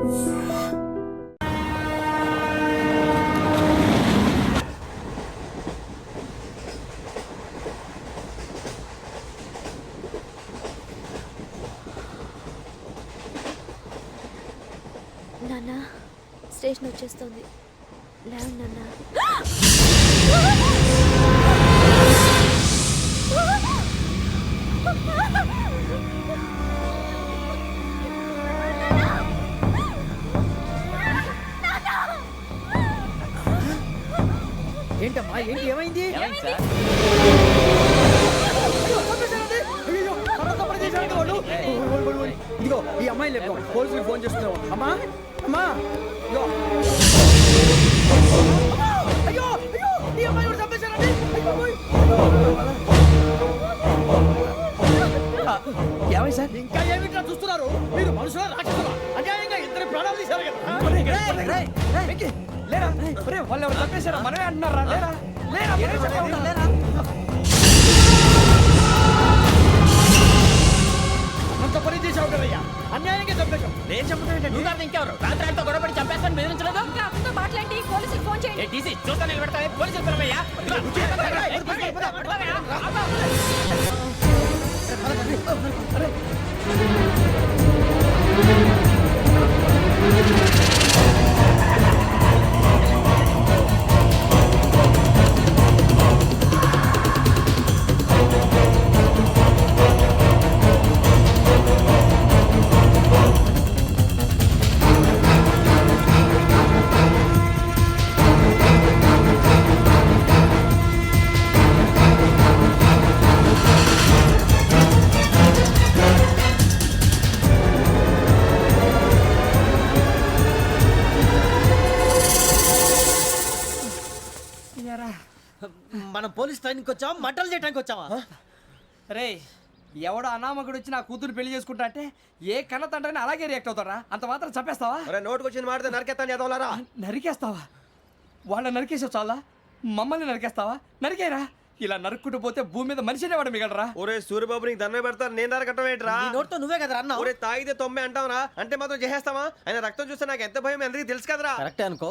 నాన్న స్టేషన్ వచ్చేస్తుంది. ఏమై సార్ ఇంకా ఏమిట్లా చూస్తున్నారు మీరు మనుషుల రాక్షసులా అన్యాయంగా ఇద్దరు ప్రాణాలు తీశారు కదా లేరా వాళ్ళు ఎవరు చంపేశారా మనమే అంటున్నారా లేరా లేరా. లేరా అంత పని చేసావు కదయ్యా అన్యాయంగా చంపేశావు నేను చెప్పడం నువ్వు కాదు ఇంకెవరు రాత్రి ఆయనతో గొడవపడి చంపేస్తాను బెదిరించలేదు అతనితో మాట్లాడి పోలీసులకు ఫోన్ చేయండి టీసీ చూస్తా నిలబెడతా పోలీసులు పిలవయ్యా పోలీస్ ట్రైనింగ్ వచ్చావా? మంటలు చేయడానికి వచ్చావా? రే ఎవడో అనామకుడు వచ్చి నా కూతురు పెళ్ళి చేసుకుంటా అంటే ఏ కన్న తండ్రిని అలాగే రియాక్ట్ అవుతారా అంత మాత్రం చంపేస్తావా? అరే నోటుకు వచ్చింది మాడితే నరకెత్తాను చదవాలరా నరికేస్తావా? వాళ్ళ నరికేసావు చాలా? మమ్మల్ని నరికేస్తావా? నరికేరా? ఇలా నరుక్కుంటూ పోతే భూమి మీద మనిషినే వాడు మిగలరా? ఒరే సూర్యబాబు నీకు దండ పెడతారు నేను నరకటం ఏంట్రా? నోటితో నువ్వే కదా అన్నావు? ఒరే తాగితే తొమ్మే అంటావరా అంటే మాత్రం చేసేస్తావా? ఆయన రక్తం చూస్తే నాకు ఎంత భయం అందరికీ తెలుసు కదరా? కరెక్టే అనుకో.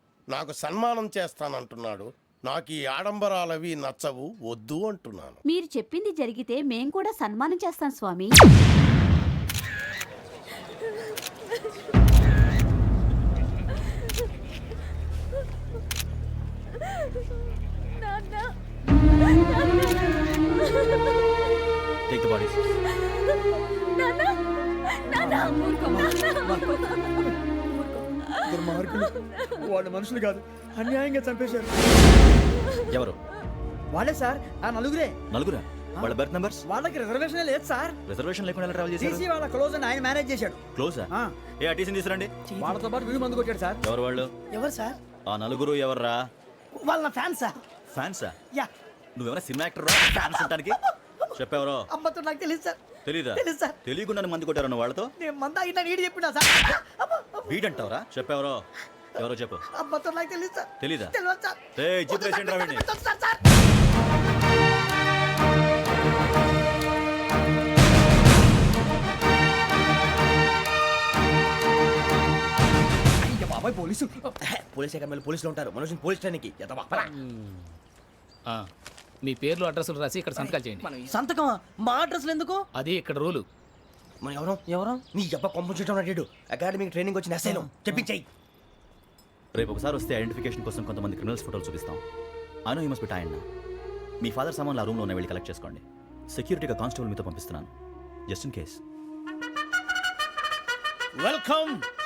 నాకు సన్మానం చేస్తానంటున్నాడు. నాకు ఈ ఆడంబరాలవి నచ్చవు వద్దు అంటున్నాను. మీరు చెప్పింది జరిగితే మేం కూడా సన్మానం చేస్తాం స్వామి. మనుషులు కాదు. అన్యాయంగా చంపేశారు. ఎవరు? వాళ్ళే సార్. ఆ నలుగురే. నలుగురా? వాళ్ళ బెర్త్ నంబర్స్? వాళ్ళకి రిజర్వేషన్ లేదు సార్. రిజర్వేషన్ లేకుండా ఎలా ట్రావెల్ టీసీ చేశారు వాళ్ళ క్లోజ్ అని ఆయన మేనేజ్ చేశాడు. క్లోజా? ఆ, ఏ ఆ టీసీని తీసుకురండి. వాళ్ళతో పాటు వీడు మందు కొట్టాడు సార్. ఎవరు వాళ్ళు? ఎవరు సార్? ఆ నలుగురు ఎవర్రా? వాళ్ళ ఫ్యాన్ సార్. ఫ్యాన్సా యా. నువ్వేమైనా సినిమా యాక్టర్ రా? ఫ్యాన్స్ అంటానికి చెప్పావరో? అమ్మతో నాకు తెలియదు సార్. తెలీదా? తెలీదు సార్. తెలియకుండా మంది కొట్టారు వాళ్ళతో? నేను మంద అయినా నీడి చెప్పినా సార్. వీడంటావరా? చెప్పావరో? ఎవరో చెప్పు. అమ్మతో నాకు తెలియదు సార్. తెలీదా? తెలియదు సార్. ఏయ్, జీప్ వద్దు సార్, రేసేయండి రా వీడిని. Sir, sir. అయ్య బాబాయ్ పోలీసు. పోలీస్ అకాడమీలో పోలీసులు ఉంటారు. మనుషులు పోలీస్ ట్రైనింగ్ ఎదవా ఆ, మీ పేర్లు అడ్రస్లు రాసి ఇక్కడ సంతకాలు చేయండి. సంతకమా? మా అడ్రస్లు ఎందుకు? అది ఇక్కడ రూలు. మన ఎవరు? ఎవరు? నీ అబ్బా పంపించడం అడిగాడు అకాడమిక్ ట్రైనింగ్ వచ్చిన అసైలం. చెప్పించాయి. రేపు ఒకసారి వస్తే ఐడెంటిఫికేషన్ కోసం కొంతమంది క్రిమినల్స్ ఫోటోలు చూపిస్తాం. I know you must be tired me father సామాన్లు ఆ రూమ్లో ఉన్న వెళ్ళి కలెక్ట్ చేసుకోండి. సెక్యూరిటీగా కానిస్టేబుల్ మీతో పంపిస్తున్నాను. Just in case welcome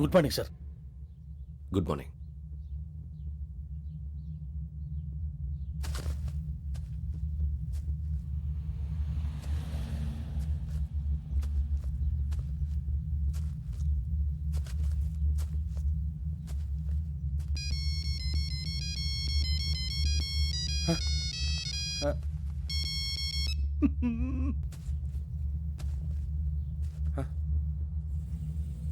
Good morning sir good morning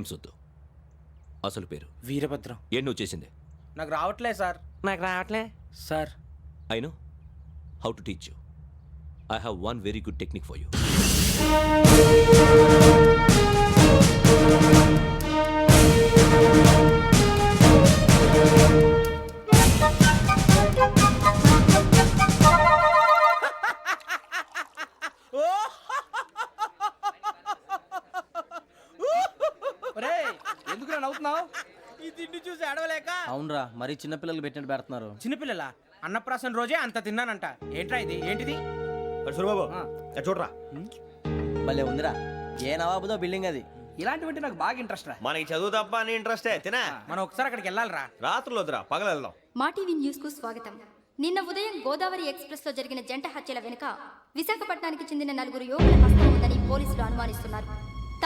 names వద్దు అసలు పేరు? వీరభద్రం. ఏం నువ్వు చేసింది? నాకు రావట్లే సార్. నాకు రావట్లే? Sir. I know. How to teach you. I have one very good technique for you. మరీ చిన్నపిల్లలు పెట్టినట్టు పెడుతున్నారు. చిన్నపిల్లల? అన్నప్రాసన రోజే అంత తిన్నానంట. ఏంట్రా ఇది? ఏంటిది? సూరిబాబు చూడరా. భలే ఉందిరా. ఏ నవాబుదో బిల్డింగ్ అది. ఇలాంటివంటే నాకు బాగా ఇంట్రెస్ట్ రా. మనకి చదువు తప్ప అని ఇంట్రెస్టే తినే. మనం ఒకసారి అక్కడికి వెళ్ళాలిరా. రాత్రులు వద్దురా పగలు వెళ్దాం. మా టీవీ న్యూస్కు స్వాగతం. నిన్న ఉదయం గోదావరి ఎక్స్ప్రెస్లో జరిగిన జంట హత్యల వెనుక విశాఖపట్నానికి చెందిన నలుగురు యువకుల హస్తం ఉందని పోలీసులు అనుమానిస్తున్నారు.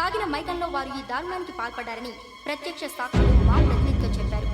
తాగిన మైకంలో వారు ఈ దారుణానికి పాల్పడ్డారని ప్రత్యక్ష సాక్షులు మా ప్రతినిధితో చెప్పారు.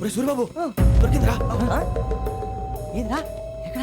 ఒరే సూర్యబాబు దొరికిందిరా. ఏంద్రా? ఎక్కడ?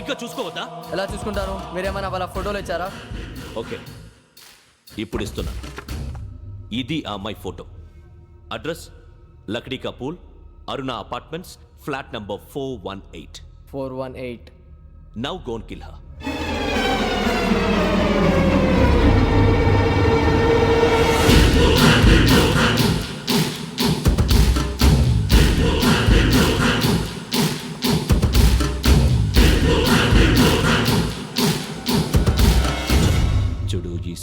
సరిగ్గా చూసుకోవద్దా? ఎలా చూసుకుంటాను మీరేమైనా వాళ్ళ ఫోటోలు ఇచ్చారా? ఓకే. ఇప్పుడు ఇస్తున్నా. ఇది ఆ అమ్మాయి photo. Address Lakdi Kapul Aruna apartments flat number four one eight. Four one eight. Now gone kill her.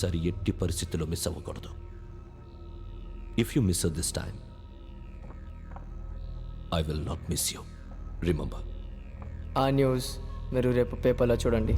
ఈసారి ఎట్టి పరిస్థితుల్లో మిస్ అవ్వకూడదు. If you miss this time I will not miss you remember ఆ న్యూస్ మీరు రేపు పేపర్లో చూడండి.